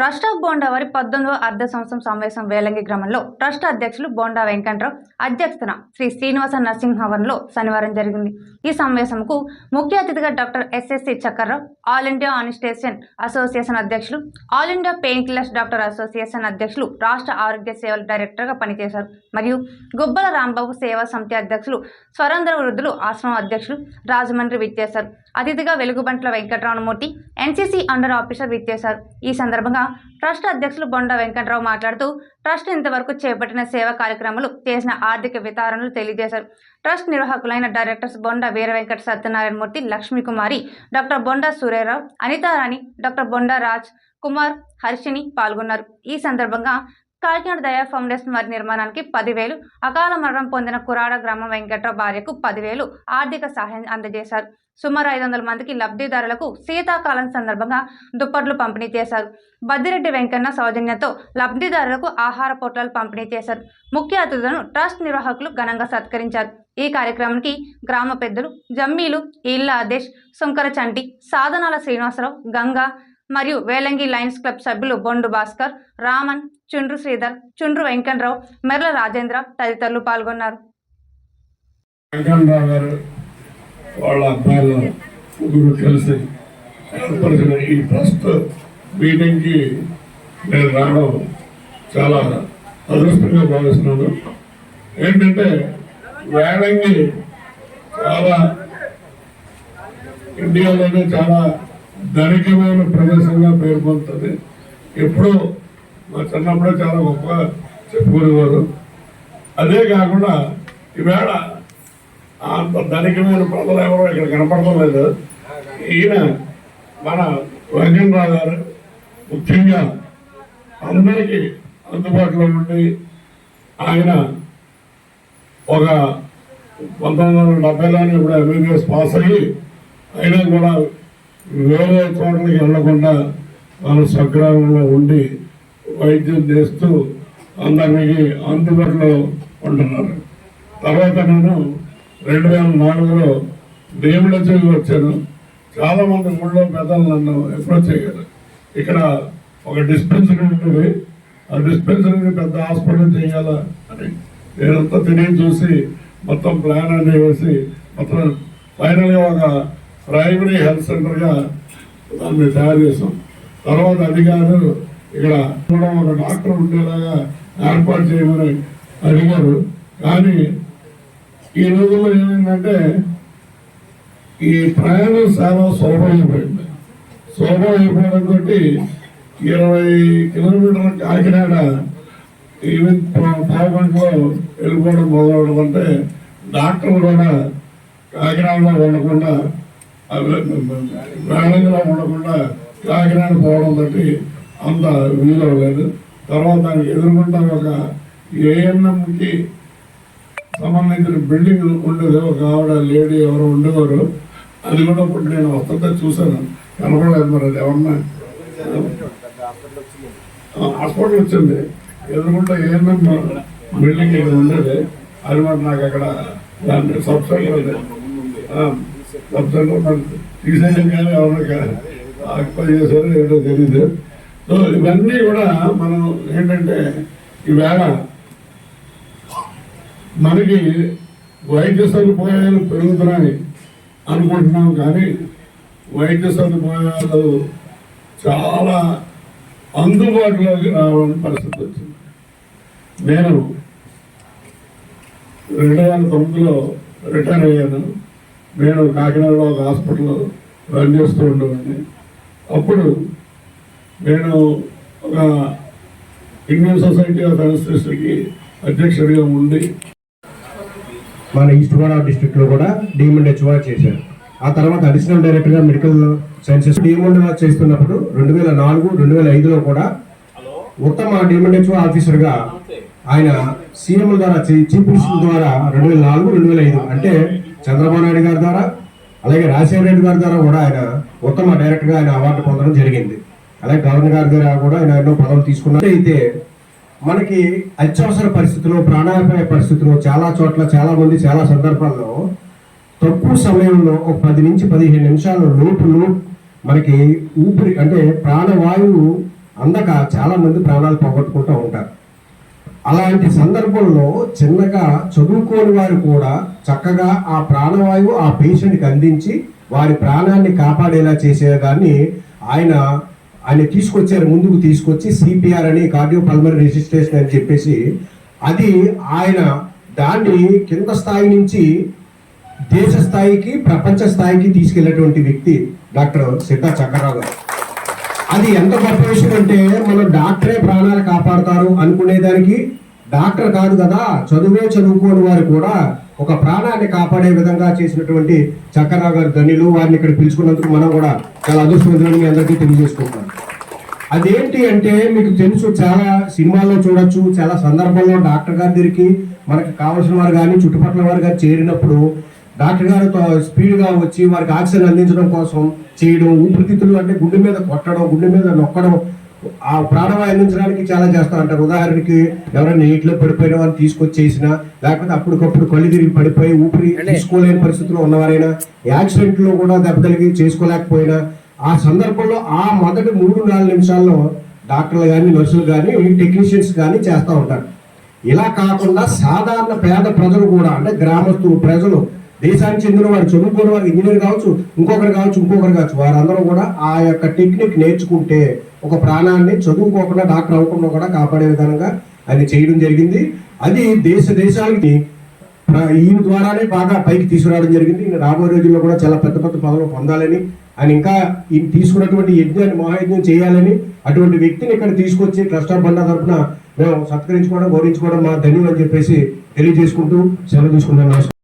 Trust of bonda వారి పద్దెనిమిదవ అర్ధ సంవత్సరం సమావేశం వేలంగి గ్రామంలో ట్రస్ట్ అధ్యక్షులు బోండా వెంకట్రావు అధ్యక్షతన శ్రీ శ్రీనివాస నరసింహవన్లో శనివారం జరిగింది. ఈ సమావేశంకు ముఖ్య అతిథిగా doctor SSC Chakkarrao all India anaesthesia association అధ్యక్షులు all India pain killers doctor association అధ్యక్షులు రాష్ట్ర ఆరోగ్య సేవల డైరెక్టర్గా పనిచేశారు. మరియు గుబ్బల రాంబాబు సేవా సమితి అధ్యక్షులు స్వరంధ్ర వృద్ధులు ఆశ్రమం అధ్యక్షులు రాజమండ్రి విచ్చేశారు. అతిథిగా Velugubantla Venkataramamurthy NCC under officer విచ్చేశారు. ఈ సందర్భంగా ట్రస్ట్ అధ్యక్షులు బొండ వెంకట్రావు మాట్లాడుతూ ట్రస్ట్ ఇంతవరకు చేపట్టిన సేవా కార్యక్రమాలు చేసిన ఆర్థిక వితారణలు తెలియజేశారు. Trust నిర్వాహకులైన directors Bonda Veera Venkata Satyanarayanamurthy Lakshmikumari doctor Bonda Suryarao Anitharani doctor Bonda Raj Kumar Harshini పాల్గొన్నారు. ఈ సందర్భంగా కాకినాడ దయా ఫౌండేషన్ వారి నిర్మాణానికి పదివేలు అకాల మరణం పొందిన కురాడ గ్రామం వెంకట్రావు భార్యకు పదివేలు ఆర్థిక సహాయం అందజేశారు. సుమారు ఐదు వందల మందికి లబ్ధిదారులకు శీతాకాలం సందర్భంగా దుప్పట్లు పంపిణీ చేశారు. బద్దిరెడ్డి వెంకన్న సౌజన్యంతో లబ్ధిదారులకు ఆహార పొట్లాలు పంపిణీ చేశారు. ముఖ్య అతిథులను ట్రస్ట్ నిర్వాహకులు ఘనంగా సత్కరించారు. ఈ కార్యక్రమానికి గ్రామ పెద్దలు జమ్మీలు ఇళ్ళ ఆదేశ్ సుంకర చంటి సాధనాల శ్రీనివాసరావు గంగా మరియు వేలంగి లయన్స్ క్లబ్ సభ్యులు బొండు భాస్కర్ రామన్ చుండ్రు శ్రీధర్ చుండ్రు వెంకట్రావు మెర్ల రాజేంద్ర తదితరులు పాల్గొన్నారు. వాళ్ళ ముగ్గురు కలిసి ఈ ట్రస్ట్ మీటింగ్కి నేను రావడం చాలా అదృష్టంగా భావిస్తున్నాను. ఏంటంటే వేడంగి చాలా ఇండియాలోనే చాలా ధనికమైన ప్రదేశంగా పేరు పొందుతుంది ఎప్పుడూ మా చిన్నప్పుడే చాలా గొప్ప చెప్పుకునేవారు అదే కాకుండా ఈవేళ అంత ధనికమైన ప్రజలు ఎవరు ఇక్కడ కనపడటం లేదు ఈయన మన వెంకటరావు గారు ముఖ్యంగా అందరికీ అందుబాటులో ఉండి ఆయన ఒక పంతొమ్మిది వందల డెబ్బైలోనే ఇప్పుడు ఎంబీబీఎస్ పాస్ అయ్యి అయినా కూడా వేరే చోట్లకి వెళ్ళకుండా మన స్వగ్రామంలో ఉండి వైద్యం చేస్తూ అందరికీ అందుబాటులో ఉంటున్నారు. తర్వాత నేను రెండు వేల నాలుగులో దేవుడచూకి వచ్చాను. చాలామంది ఊళ్ళో పెద్దలు నన్ను అప్రోచ్ చేయాలి ఇక్కడ ఒక డిస్పెన్సరీ ఉంటుంది. ఆ డిస్పెన్సరీని పెద్ద హాస్పిటల్ చేయాలా అని నేనంతా తిరిగి చూసి మొత్తం ప్లాన్ అన్ని వేసి మొత్తం ఫైనల్గా ఒక ప్రైమరీ హెల్త్ సెంటర్గా దాన్ని తయారు చేసాం తర్వాత అధికారులు ఇక్కడ కూడా ఒక డాక్టర్ ఉండేలాగా ఏర్పాటు చేయమని అడిగారు. కానీ ఈ రోజుల్లో ఏమైందంటే ఈ ప్రయాణం చాలా సులభమైపోయింది సులభమైపోవడం తోటి ఇరవై కిలోమీటర్ల కాకినాడ ఈవెన్ పావు వెళ్ళిపోవడం మొదలవడం అంటే డాక్టర్లు కూడా కాకినాడలో ఉండకుండా వేళంగా ఉండకుండా కాకినాడ పోవడం తోటి అంత వీలవలేదు తర్వాత దానికి ఎదుర్కొంటా ఒక ఏఎన్ఎంకి సంబంధించిన బిల్డింగ్ ఉండేది. ఒక ఆవిడ లేడీ ఎవరు ఉండేవారు. అది కూడా ఇప్పుడు నేను వస్తుంటే చూశాను. కనపడలేదు మరి అది ఎవరన్నా హాస్పిటల్ వచ్చింది. ఎదురుకుంటే ఏఎన్ఎం బిల్డింగ్ ఉండేది. అది మరి నాకు అక్కడ దాన్ని సబ్ సెంటర్ సబ్ సెంటర్ మరి తీసేయడం కానీ ఆక్యుపై చేశారో ఏంటో తెలియదు సో ఇవన్నీ కూడా మనం ఏంటంటే ఈవేళ మనకి వైద్య సదుపాయాలు పెరుగుతున్నాయి అనుకుంటున్నాం కానీ వైద్య సదుపాయాలు చాలా అందుబాటులోకి రావడం పరిస్థితి వచ్చింది నేను రెండు వేల తొమ్మిదిలో రిటైర్ అయ్యాను. నేను కాకినాడలో ఒక హాస్పిటల్లో రన్ చేస్తూ ఉండేవాడిని. అప్పుడు నేను ఒక ఇండియన్ సొసైటీ ఆఫ్ అనస్థిస్ట్కి అధ్యక్షుడిగా ఉండి మన ఈస్ట్ గోదావరి డిస్ట్రిక్ట్ కూడా డిఎంఎండ్ హెచ్ఓ చేశారు. ఆ తర్వాత అడిషనల్ డైరెక్టర్గా మెడికల్ సైన్సెస్ డిఎంఎండ్ చేస్తున్నప్పుడు రెండు వేల నాలుగు రెండు వేల ఐదులో కూడా ఉత్తమ డిఎంఎండ్ హెచ్ఓ ఆఫీసర్గా ఆయన సీఎం ద్వారా చీఫ్ మినిస్టర్ ద్వారా రెండు వేల నాలుగు రెండు వేల ఐదు అంటే చంద్రబాబు నాయుడు గారి ద్వారా అలాగే రాజశేఖర రెడ్డి గారి ద్వారా కూడా ఆయన ఉత్తమ డైరెక్టర్గా ఆయన అవార్డు పొందడం జరిగింది. అలాగే గవర్నర్ గారి ద్వారా కూడా ఆయన ఎన్నో పదవులు తీసుకున్నారు. అయితే మనకి అత్యవసర పరిస్థితుల్లో ప్రాణాపాయ పరిస్థితుల్లో చాలా చోట్ల చాలా మంది చాలా సందర్భాల్లో తక్కువ సమయంలో ఒక పది నుంచి పదిహేను నిమిషాల లోపులో మనకి ఊపిరి అంటే ప్రాణవాయువు అందక చాలా మంది ప్రాణాలు పోగొట్టుకుంటూ ఉంటారు. అలాంటి సందర్భంలో చిన్నగా చదువుకోని వారు కూడా చక్కగా ఆ ప్రాణవాయువు ఆ పేషెంట్కి అందించి వారి ప్రాణాన్ని కాపాడేలా చేసేదాన్ని ఆయన ఆయన తీసుకొచ్చారు ముందుకు తీసుకొచ్చి సిపిఆర్ అని కార్డియో పల్మరీ రిజిస్ట్రేషన్ అని చెప్పేసి అది ఆయన దాన్ని కింద స్థాయి నుంచి దేశ స్థాయికి ప్రపంచ స్థాయికి తీసుకెళ్ళేటువంటి వ్యక్తి డాక్టర్ సిద్ధా చక్రరావు గారు. అది ఎంత గొప్ప విషయం అంటే మనం డాక్టరే ప్రాణాలు కాపాడతారు అనుకునేదానికి డాక్టర్ కాదు కదా చదువే చదువుకోని వారు కూడా ఒక ప్రాణాన్ని కాపాడే విధంగా చేసినటువంటి చక్రరావు గారి ధనిలు వారిని ఇక్కడ పిలుచుకున్నందుకు మనం కూడా చాలా అదృష్టవంతులని మీ అందరికీ తెలియజేసుకుంటాం అదేంటి అంటే మీకు తెలుసు చాలా సినిమాల్లో చూడొచ్చు చాలా సందర్భంలో డాక్టర్ గారి దగ్గరికి మనకు కావాల్సిన వారు కానీ చుట్టుపక్కల వారు కానీ చేరినప్పుడు డాక్టర్ గారు స్పీడ్గా వచ్చి వారికి ఆక్సిజన్ అందించడం కోసం చేయడం ఊపిరితిత్తులు అంటే గుండె మీద కొట్టడం గుండె మీద నొక్కడం ఆ ప్రాణవాయు అందించడానికి చాలా చేస్తా ఉంటారు ఉదాహరణకి ఎవరైనా నీటిలో పడిపోయిన వారిని తీసుకొచ్చి చేసినా లేకపోతే అప్పటికప్పుడు కళ్ళు తిరిగి పడిపోయి ఊపిరి తీసుకోలేని పరిస్థితిలో ఉన్నవారైనా యాక్సిడెంట్లో కూడా దెబ్బతలిగి చేసుకోలేకపోయినా ఆ సందర్భంలో ఆ మొదటి మూడు నాలుగు నిమిషాల్లో డాక్టర్లు కానీ నర్సులు కానీ టెక్నీషియన్స్ కానీ చేస్తూ ఉంటారు. ఇలా కాకుండా సాధారణ పేద ప్రజలు కూడా అంటే గ్రామస్తులు ప్రజలు దేశానికి చెందిన వారు చదువుకున్న వారు ఇంజనీర్ కావచ్చు ఇంకొకరు కావచ్చు ఇంకొకరు కావచ్చు వారందరూ కూడా ఆ యొక్క టెక్నిక్ నేర్చుకుంటే ఒక ప్రాణాన్ని చదువుకోకుండా డాక్టర్ అవ్వకుండా కూడా కాపాడే విధంగా అది చేయడం జరిగింది. అది దేశ దేశానికి ఈయన ద్వారానే బాగా పైకి తీసుకురావడం జరిగింది. ఈయన రాబోయే రోజుల్లో కూడా చాలా పెద్ద పెద్ద పదవులు పొందాలని ఆయన ఇంకా ఈయన తీసుకున్నటువంటి యజ్ఞాన్ని మహాయజ్ఞం చేయాలని అటువంటి వ్యక్తిని ఇక్కడ తీసుకొచ్చి ట్రస్ట్ ఆఫ్ బండా తరఫున మేము సత్కరించుకోవడం గౌరవించుకోవడం మా ధన్యం అని చెప్పేసి తెలియజేసుకుంటూ సెలవు తీసుకుంటాను